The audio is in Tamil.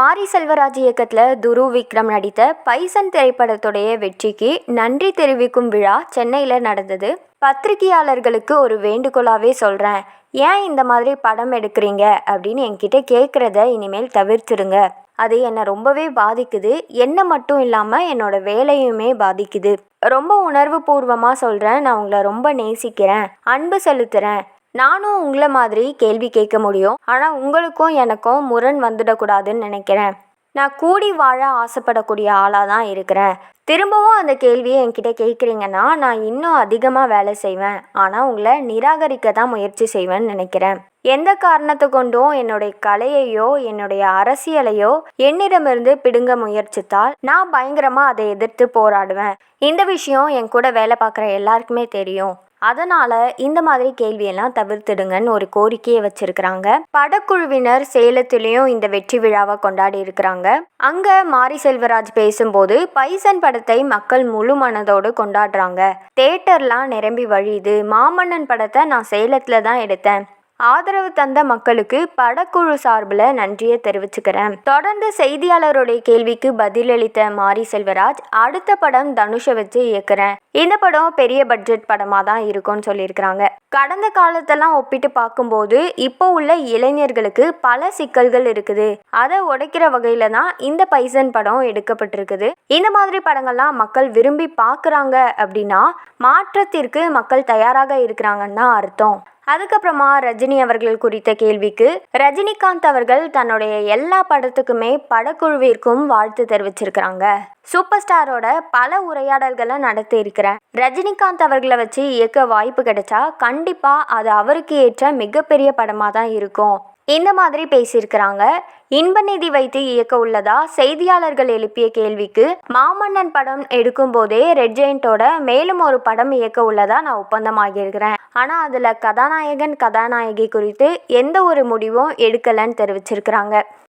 மாரி செல்வராஜ் இயக்கத்தில் துரு விக்ரம் நடித்த பைசன் திரைப்படத்துடைய வெற்றிக்கு நன்றி தெரிவிக்கும் விழா சென்னையில் நடந்தது. பத்திரிகையாளர்களுக்கு ஒரு வேண்டுகோளாகவே சொல்கிறேன் ஏன் இந்த மாதிரி படம் எடுக்கிறீங்க? அப்படின்னு என்கிட்ட கேட்குறத இனிமேல் தவிர்த்துடுங்க அது என்னை ரொம்பவே பாதிக்குது. என்னை மட்டும் இல்லாமல் என்னோட வேலையுமே பாதிக்குது. ரொம்ப உணர்வு பூர்வமாக சொல்கிறேன் நான் உங்களை ரொம்ப நேசிக்கிறேன். அன்பு செலுத்துகிறேன் நானும் உங்களை மாதிரி கேள்வி கேட்க முடியும். ஆனால் உங்களுக்கும் எனக்கும் முரண் வந்துடக்கூடாதுன்னு நினைக்கிறேன். நான் கூடி வாழ ஆசைப்படக்கூடிய ஆளாக தான் இருக்கிறேன். திரும்பவும் அந்த கேள்வியை என்கிட்ட கேட்குறீங்கன்னா நான் இன்னும் அதிகமாக வேலை செய்வேன். ஆனால் உங்களை நிராகரிக்க தான் முயற்சி செய்வேன்னு நினைக்கிறேன். எந்த காரணத்தை கொண்டும் என்னுடைய கலையையோ என்னுடைய அரசியலையோ என்னிடமிருந்து பிடுங்க முயற்சித்தால் நான் பயங்கரமாக அதை எதிர்த்து போராடுவேன். இந்த விஷயம் என் கூட வேலை பார்க்குற எல்லாருக்குமே தெரியும். அதனால இந்த மாதிரி கேள்வியெல்லாம் தவிர்த்துடுங்கன்னு ஒரு கோரிக்கையை வச்சிருக்கிறாங்க. படக்குழுவினர் சேலத்திலையும் இந்த வெற்றி விழாவை கொண்டாடி இருக்கிறாங்க. அங்க மாரி செல்வராஜ் பேசும்போது பைசன் படத்தை மக்கள் முழு மனதோடு கொண்டாடுறாங்க. தேட்டர்லாம் நிரம்பி வழியுது. மாமன்னன் படத்தை நான் சேலத்துல தான் எடுத்தேன். ஆதரவு தந்த மக்களுக்கு படக்குழு சார்பில் நன்றியை தெரிவிச்சுக்கிறேன். தொடர்ந்து செய்தியாளருடைய கேள்விக்கு பதிலளித்த மாரி செல்வராஜ் அடுத்த படம் தனுஷை வச்சு இயக்குறேன். இந்த படம் பெரிய பட்ஜெட் படமாக தான் இருக்கும்னு சொல்லியிருக்கிறாங்க. கடந்த காலத்தெல்லாம் ஒப்பிட்டு பார்க்கும்போது இப்போ உள்ள இளைஞர்களுக்கு பல சிக்கல்கள் இருக்குது. அதை உடைக்கிற வகையில தான் இந்த பைசன் படம் எடுக்கப்பட்டிருக்குது. இந்த மாதிரி படங்கள்லாம் மக்கள் விரும்பி பார்க்குறாங்க அப்படின்னா மாற்றத்திற்கு மக்கள் தயாராக இருக்கிறாங்கன்னு தான் அர்த்தம். அதுக்கப்புறமா ரஜினி அவர்கள் குறித்த கேள்விக்கு ரஜினிகாந்த் அவர்கள் தன்னுடைய எல்லா படத்துக்குமே படக்குழுவிற்கும் வாழ்த்து தெரிவிச்சிருக்கிறாங்க. சூப்பர் ஸ்டாரோட பல உரையாடல்களை நடத்தி இருக்கிறேன் ரஜினிகாந்த் அவர்களை வச்சு இயக்க வாய்ப்பு கிடைச்சா கண்டிப்பா அது அவருக்கு ஏற்ற மிகப்பெரிய படமா தான் இருக்கும். இந்த மாதிரி பேசியிருக்கிறாங்க. இன்ப நிதி வைத்து இயக்க உள்ளதா செய்தியாளர்கள் எழுப்பிய கேள்விக்கு மாமன்னன் படம் எடுக்கும் போதே ரெட் ஜெயின்ட்டோட மேலும் ஒரு படம் இயக்க உள்ளதா நான் ஒப்பந்தமாகியிருக்கிறேன். ஆனால் அதில் கதாநாயகன் கதாநாயகி குறித்து எந்த ஒரு முடிவும் எடுக்கலைன்னு தெரிவிச்சிருக்கிறாங்க.